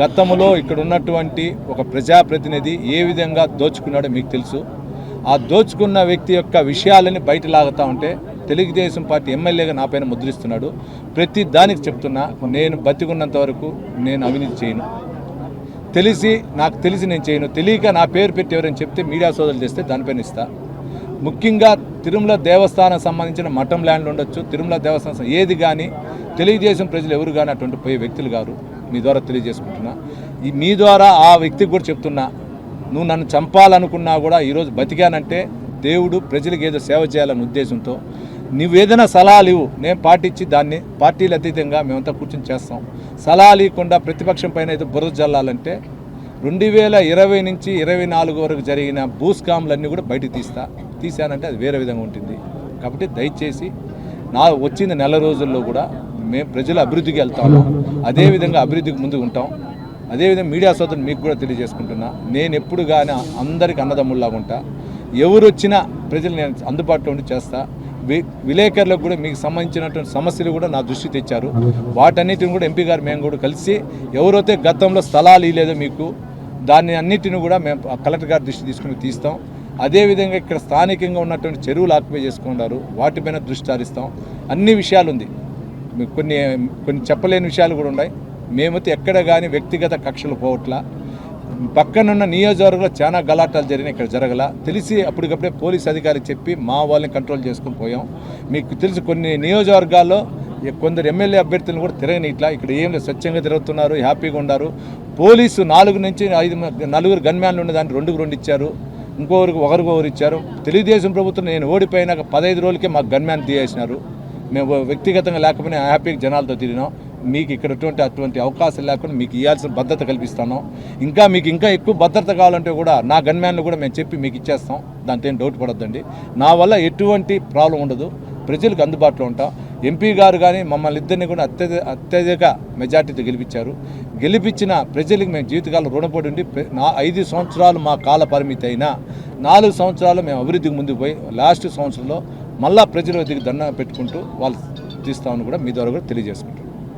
గతంలో ఇక్కడ ఉన్నటువంటి ఒక ప్రజాప్రతినిధి ఏ విధంగా దోచుకున్నాడో మీకు తెలుసు. ఆ దోచుకున్న వ్యక్తి యొక్క విషయాలని బయట లాగుతా ఉంటే తెలుగుదేశం పార్టీ ఎమ్మెల్యేగా నా పైన ముద్రిస్తున్నాడు. ప్రతి దానికి చెప్తున్నా నేను బతికున్నంత వరకు నేను అవినీతి చేయను. తెలిసి నాకు తెలిసి నేను చేయను. తెలియక నా పేరు పెట్టి ఎవరైనా చెప్తే మీడియా సోదరులు చేస్తే దానిపైన ఇస్తా. ముఖ్యంగా తిరుమల దేవస్థానం సంబంధించిన మఠం ల్యాండ్లు ఉండొచ్చు. తిరుమల దేవస్థానం ఏది కానీ తెలుగుదేశం ప్రజలు ఎవరు కానీ అటువంటి పోయే వ్యక్తులు గారు మీ ద్వారా తెలియజేసుకుంటున్నా. ఈ మీ ద్వారా ఆ వ్యక్తికి కూడా చెప్తున్నా నువ్వు నన్ను చంపాలనుకున్నా కూడా ఈరోజు బతికానంటే దేవుడు ప్రజలకు ఏదో సేవ చేయాలనే ఉద్దేశంతో నువ్వేదైనా సలహాలు ఇవ్వు. నేను పాటించి దాన్ని పార్టీలు అతీతంగా మేమంతా కూర్చొని చేస్తాం. సలహాలు ఇవ్వకుండా ప్రతిపక్షం పైన అయితే బురద జల్లాలంటే రెండు వేల ఇరవై నుంచి ఇరవై నాలుగు వరకు జరిగిన భూస్కాములన్నీ కూడా బయటకు తీస్తా. తీశానంటే అది వేరే విధంగా ఉంటుంది. కాబట్టి దయచేసి నా వచ్చిన నెల రోజుల్లో కూడా మేము ప్రజల అభివృద్ధికి వెళ్తాము అదేవిధంగా అభివృద్ధికి ముందు ఉంటాం. అదేవిధంగా మీడియా సోదరులు మీకు కూడా తెలియజేసుకుంటున్నా నేను ఎప్పుడు కానీ అందరికి అన్నదమ్ముల్లాగా ఉంటా. ఎవరు వచ్చినా ప్రజలు నేను అందుబాటులో ఉండి చేస్తా. విలేకరులకు కూడా మీకు సంబంధించినటువంటి సమస్యలు కూడా నా దృష్టి తెచ్చారు. వాటన్నిటిని కూడా ఎంపీ గారు మేము కూడా కలిసి ఎవరైతే గతంలో స్థలాలు ఇవ్వలేదో మీకు దాన్ని అన్నిటిని కూడా మేము కలెక్టర్ గారి దృష్టి తీసుకుని తీస్తాం. అదేవిధంగా ఇక్కడ స్థానికంగా ఉన్నటువంటి చెరువులు ఆక్యుపై చేసుకున్నారు వాటిపైన దృష్టి సారిస్తాం. అన్ని విషయాలు ఉంది కొన్ని కొన్ని చెప్పలేని విషయాలు కూడా ఉన్నాయి. మేమైతే ఎక్కడ కానీ వ్యక్తిగత కక్షలు పోవట్లా. పక్కనున్న నియోజకవర్గంలో చాలా గలాటాలు జరిగినాయి ఇక్కడ జరగల. తెలిసి అప్పటికప్పుడే పోలీస్ అధికారికి చెప్పి మా వాళ్ళని కంట్రోల్ చేసుకుని పోయాం. మీకు తెలుసు కొన్ని నియోజకవర్గాల్లో కొందరు ఎమ్మెల్యే అభ్యర్థులను కూడా తిరగని ఇట్లా ఇక్కడ ఏం లేదు స్వచ్ఛంగా తిరుగుతున్నారు హ్యాపీగా ఉన్నారు. పోలీసు నాలుగు నుంచి ఐదు నలుగురు గన్మ్యాన్లు ఉన్నదాన్ని రెండుకు రెండు ఇచ్చారు. ఇంకొకరికి ఒకరికి ఒకరు ఇచ్చారు. తెలుగుదేశం ప్రభుత్వం నేను ఓడిపోయినాక పదహైదు రోజులకే మాకు గన్మ్యాన్ తీయేసినారు మేము వ్యక్తిగతంగా లేకపోయినా హ్యాపీగా జనాలతో తిరిగినాం. మీకు ఇక్కడ అటువంటి అటువంటి అవకాశం లేకుండా మీకు ఇవ్వాల్సిన భద్రత కల్పిస్తాను. ఇంకా మీకు ఇంకా ఎక్కువ భద్రత కావాలంటే కూడా నా గన్మ్యాన్లు కూడా మేము చెప్పి మీకు ఇచ్చేస్తాం. దాంతో ఏం డౌట్ పడొద్దండి. నా వల్ల ఎటువంటి ప్రాబ్లం ఉండదు. ప్రజలకు అందుబాటులో ఉంటాం. ఎంపీ గారు కానీ మమ్మల్ని ఇద్దరిని కూడా అత్యధిక అత్యధిక మెజార్టీతో గెలిపించారు. గెలిపించిన ప్రజలకు మేము జీవితకాలం రుణపడి ఉండి ప్ర- నా ఐదు సంవత్సరాలు మా కాల పరిమితి అయినా నాలుగు సంవత్సరాలు మేము అభివృద్ధికి ముందుకు పోయి లాస్ట్ సంవత్సరంలో మళ్ళా ప్రజల దగ్గర దండం పెట్టుకుంటూ వాళ్ళు తీస్తామని కూడా మీ ద్వారా కూడా తెలియజేసుకుంటారు